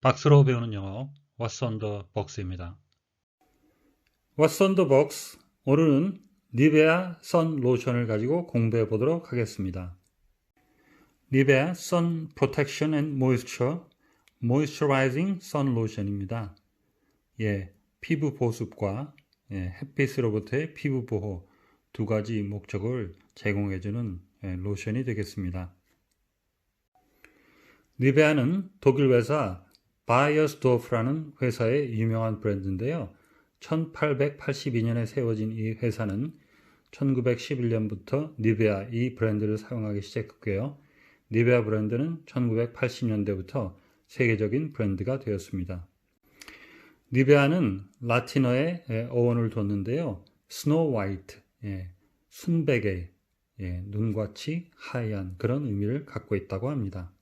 박스로 배우는 영어 What's on the Box입니다. What's on the Box? 오늘은 니베아 선 로션을 가지고 공부해 보도록 하겠습니다. 니베아 선 프로텍션 앤 모이스처 모이스처라이징 선 로션입니다. 예, 피부 보습과 예, 햇빛으로부터의 피부 보호 두 가지 목적을 제공해주는 예, 로션이 되겠습니다. 니베아는 독일 회사 바이어스도프라는 회사의 유명한 브랜드인데요. 1882년에 세워진 이 회사는 1911년부터 니베아 이 브랜드를 사용하기 시작했고요. 니베아 브랜드는 1980년대부터 세계적인 브랜드가 되었습니다. 니베아는 라틴어의 어원을 뒀는데요. 스노우 화이트, 예, 순백의 예, 눈같이 하얀 그런 의미를 갖고 있다고 합니다.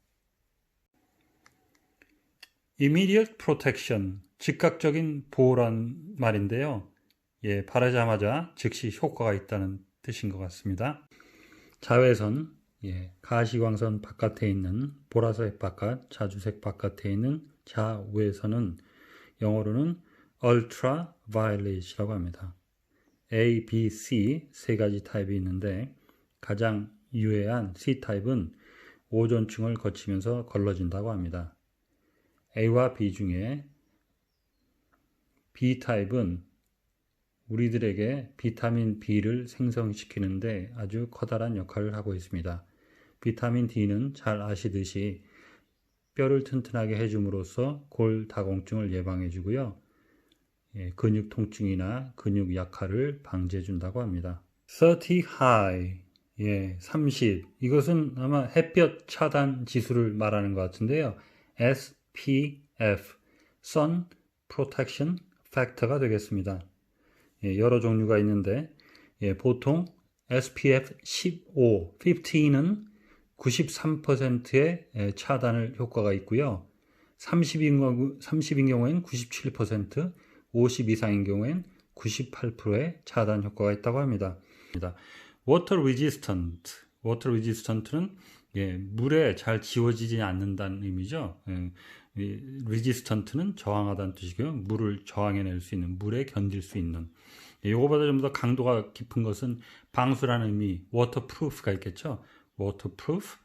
Immediate protection, 즉각적인 보호란 말인데요. 예, 바르자마자 즉시 효과가 있다는 뜻인 것 같습니다. 자외선, 예, 가시광선 바깥에 있는 보라색 바깥, 자주색 바깥에 있는 자외선은 영어로는 ultraviolet이라고 합니다. A, B, C 세 가지 타입이 있는데 가장 유해한 C 타입은 오존층을 거치면서 걸러진다고 합니다. A와 B 중에 B타입은 우리들에게 비타민 B를 생성시키는데 아주 커다란 역할을 하고 있습니다. 비타민 D는 잘 아시듯이 뼈를 튼튼하게 해줌으로써 골다공증을 예방해 주고요. 예, 근육 통증이나 근육 약화를 방지해 준다고 합니다. 30 high, 예, 30. 이것은 아마 햇볕 차단 지수를 말하는 것 같은데요. S SPF, Sun Protection Factor가 되겠습니다. 예, 여러 종류가 있는데 예, 보통 SPF 15, 15는 93%의 예, 차단을 효과가 있고요. 30인, 30인 경우에는 97%, 50 이상인 경우에는 98%의 차단 효과가 있다고 합니다. Water Resistant, Water Resistant는 예, 물에 잘 지워지지 않는다는 의미죠. 예, resistant는 저항하다는 뜻이고요. 물을 저항해낼 수 있는, 물에 견딜 수 있는. 예, 좀더 강도가 깊은 것은 방수라는 의미, waterproof가 있겠죠. waterproof,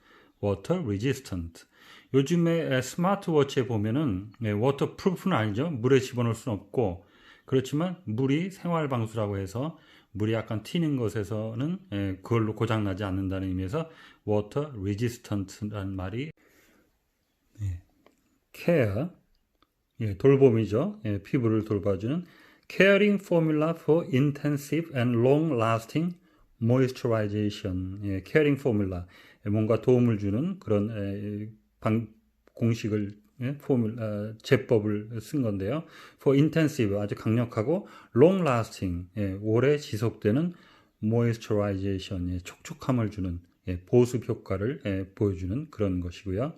water resistant. 요즘에 스마트워치에 보면은 waterproof는 아니죠. 물에 집어넣을 수는 없고 그렇지만 물이 생활 방수라고 해서 물이 약간 튀는 것에서는 그걸로 고장 나지 않는다는 의미에서 water resistant라는 말이 care, 예, 돌봄이죠. 예, 피부를 돌봐주는 caring formula for intensive and long-lasting moisturization. 예, caring formula. 예, 뭔가 도움을 주는 그런 예, 방, 공식을 예, 포뮬, 어, 제법을 쓴 건데요. for intensive 아주 강력하고 long lasting 예, 오래 지속되는 moisturization 예, 촉촉함을 주는 예, 보습 효과를 예, 보여주는 그런 것이고요.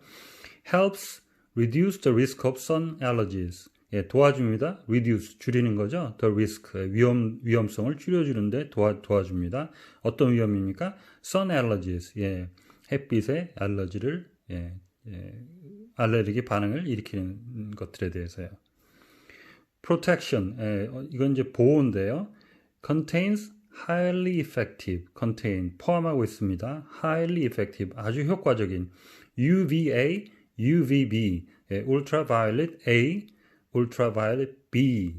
helps reduce the risk of sun allergies. 예, 도와줍니다. reduce 줄이는 거죠. the risk 위험 위험성을 줄여주는데 도와 도와줍니다. 어떤 위험입니까? sun allergies. 예, 햇빛의 알러지를 예, 예, 알레르기 반응을 일으키는 것들에 대해서요. protection 예, 이건 이제 보호인데요. contains highly effective, contain 포함하고 있습니다. highly effective 아주 효과적인 UVA UVB, 예, ultraviolet A, ultraviolet B,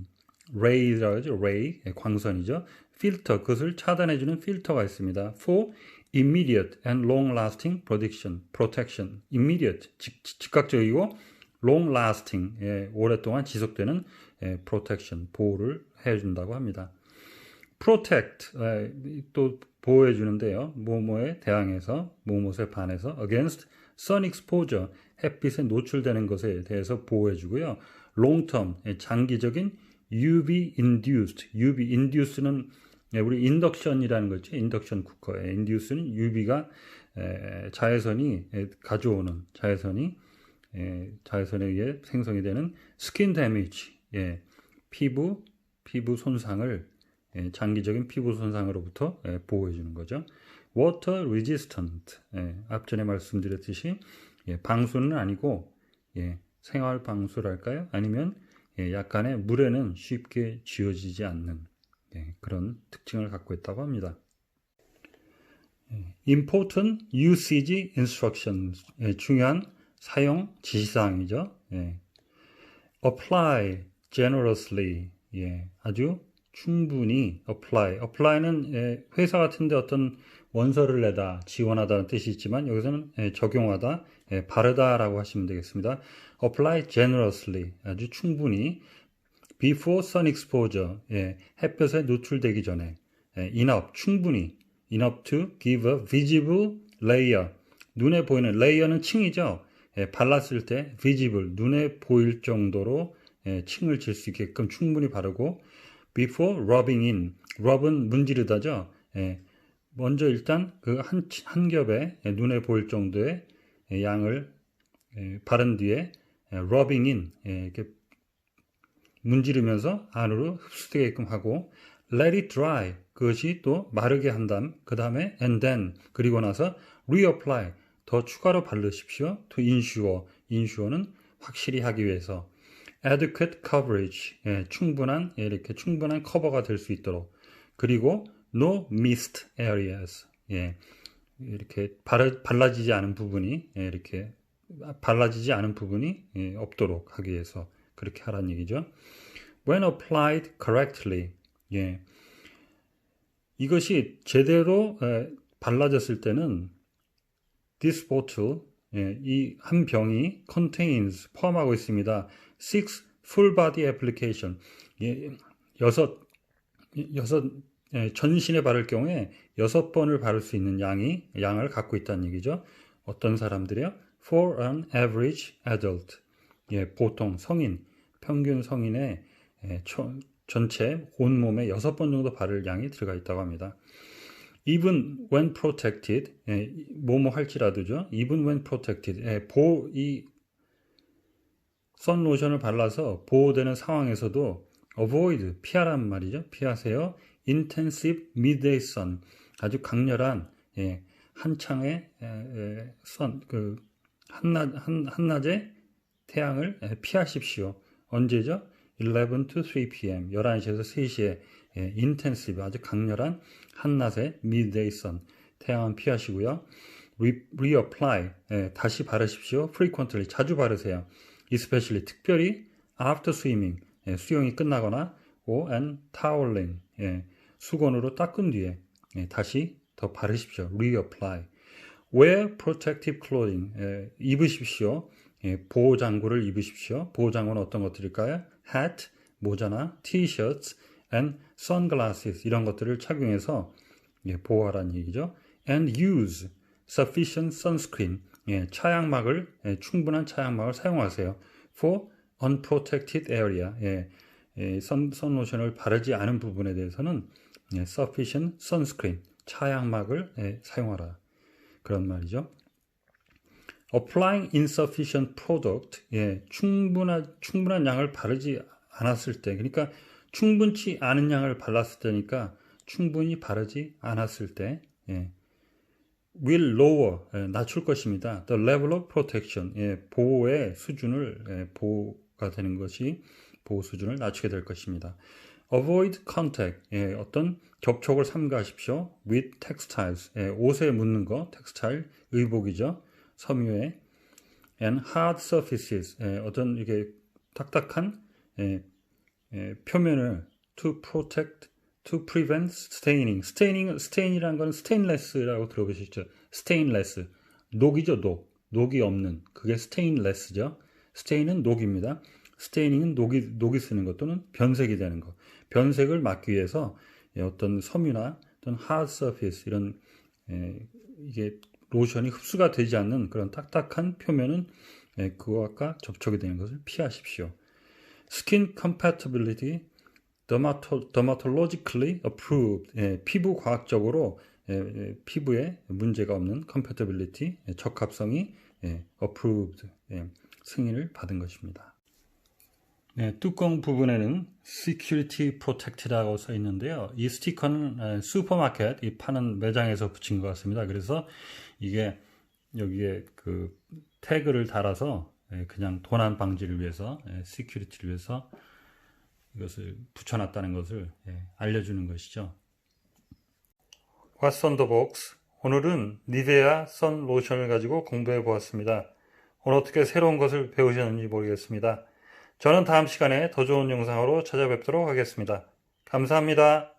ray라고 하죠. ray, 예, 광선이죠. 필터, 그것을 차단해주는 필터가 있습니다. for immediate and long-lasting protection, protection, immediate, 즉, 즉각적이고 long-lasting, 예, 오랫동안 지속되는 예, protection, 보호를 해준다고 합니다. protect, 예, 또 보호해주는데요. 모모에 대항해서, 모모에 반해서 against sun exposure, 햇빛에 노출되는 것에 대해서 보호해주고요. long term, 장기적인 UV induced, UV induced는 우리 인덕션이라는 거죠. 인덕션 쿠커에 인듀스는 UV가 자외선이 가져오는 자외선이 자외선에 의해 생성이 되는 스킨 데미지, 예, 피부 피부 손상을 장기적인 피부 손상으로부터 보호해 주는 거죠. water resistant, 앞전에 말씀드렸듯이 예, 방수는 아니고 예, 생활 방수랄까요? 아니면 예, 약간의 물에는 쉽게 지워지지 않는 예, 그런 특징을 갖고 있다고 합니다. 예, important usage instructions 예, 중요한 사용 지시사항이죠. 예. apply generously 예, 아주 충분히 apply. apply는 예, 회사 같은데 어떤 원서를 내다, 지원하다는 뜻이 있지만 여기서는 예, 적용하다, 예, 바르다라고 하시면 되겠습니다. apply generously. 아주 충분히. Before sun exposure. 예, 햇볕에 노출되기 전에. 예, enough. 충분히. enough to give a visible layer. 눈에 보이는 layer는 층이죠. 예, 발랐을 때 visible. 눈에 보일 정도로 예, 층을 질 수 있게끔 충분히 바르고 before rubbing in. rub은 문지르다죠. 예, 먼저 일단 그 한 한 겹에 예, 눈에 보일 정도의 예, 양을 예, 바른 뒤에 예, 이렇게 문지르면서 안으로 흡수되게끔 하고 let it dry. 그것이 또 마르게 한 다음 그 다음에 and then 그리고 나서 reapply. 더 추가로 바르십시오. to ensure ensure는 확실히 하기 위해서. adequate coverage. 예, 충분한 예, 이렇게 충분한 커버가 될 수 있도록. 그리고 no missed areas. 예, 이렇게 발, 발라 지지 않은 부분이 예, 이렇게 발라지지 않은 부분이 예, 없도록 하기 위해서 그렇게 하라는 얘기죠. When applied correctly, 예, 이것이 제대로 에, 발라졌을 때는 this bottle, 예, 이한 병이 contains 포함하고 있습니다. six full body application, 예, 여섯 여섯 예, 전신에 바를 경우에 여섯 번을 바를 수 있는 양이 양을 갖고 있다는 얘기죠. 어떤 사람들이요? For an average adult, 예, 보통 성인, 평균 성인의 예, 초, 전체 온 몸에 여섯 번 정도 바를 양이 들어가 있다고 합니다. Even when protected, 예, 뭐뭐 할지라도죠. Even when protected, 예, 보, 이 선로션을 발라서 보호되는 상황에서도 avoid, 피하란 말이죠. 피하세요. Intensive midday sun, 아주 강렬한 예, 한창의 예, 예, 선, 그 한낮 한, 한낮의 태양을 예, 피하십시오. 언제죠? 11 to 3 p.m. 11시에서 3시에 예, intensive 아주 강렬한 한낮의 midday sun 태양은 피하시고요. re, reapply 예, 다시 바르십시오. frequently 자주 바르세요. especially 특별히 after swimming 예, 수영이 끝나거나 or and toweling 예, 수건으로 닦은 뒤에 예, 다시 더 바르십시오. reapply. wear protective clothing. 예, 입으십시오. 예, 보호장구를 입으십시오. 보호장구는 어떤 것들일까요? hat, 모자나 t-shirts and sunglasses 이런 것들을 착용해서 예, 보호하라는 얘기죠. and use sufficient sunscreen. 예, 차양막을 예, 충분한 차양막을 사용하세요. for unprotected area. 선, 선로션을 바르지 않은 부분에 대해서는 예, sufficient sunscreen, 차양막을 예, 사용하라. 그런 말이죠. applying insufficient product, 예, 충분한, 충분한 양을 바르지 않았을 때, 그러니까 충분치 않은 양을 발랐을 때니까 충분히 바르지 않았을 때, 예, will lower, 예, 낮출 것입니다. the level of protection, 예, 보호의 수준을, 예, 보호가 되는 것이 보호 수준을 낮추게 될 것입니다. Avoid contact, 예, 어떤 접촉을 삼가하십시오. with textiles, 예, 옷에 묻는 거, textile, 의복이죠. 섬유에 and hard surfaces, 예, 어떤 이게 딱딱한 예, 예, 표면을 to protect, to prevent staining. staining, stain이라는 건 stainless라고 들어보셨죠? stainless, 녹이죠, 녹. 녹이 없는, 그게 stainless죠. stain은 녹입니다. 스테이닝은 녹이, 녹이 쓰는 것 또는 변색이 되는 것. 변색을 막기 위해서 어떤 섬유나 어떤 hard surface 이런 에, 이게 로션이 흡수가 되지 않는 그런 딱딱한 표면은 에, 그것과 접촉이 되는 것을 피하십시오. Skin compatibility, dermato, dermatologically approved, 예, 피부 과학적으로 예, 예, 피부에 문제가 없는 compatibility, 예, 적합성이 예, approved, 예, 승인을 받은 것입니다. 네, 뚜껑 부분에는 Security Protected라고 써 있는데요. 이 스티커는 슈퍼마켓 이 파는 매장에서 붙인 것 같습니다. 그래서 이게 여기에 그 태그를 달아서 예, 그냥 도난 방지를 위해서, 예, 시큐리티를 위해서 이것을 붙여놨다는 것을 예, 알려주는 것이죠. What's on the box? 오늘은 니베아 선 로션을 가지고 공부해 보았습니다. 오늘 어떻게 새로운 것을 배우셨는지 모르겠습니다. 저는 다음 시간에 더 좋은 영상으로 찾아뵙도록 하겠습니다. 감사합니다.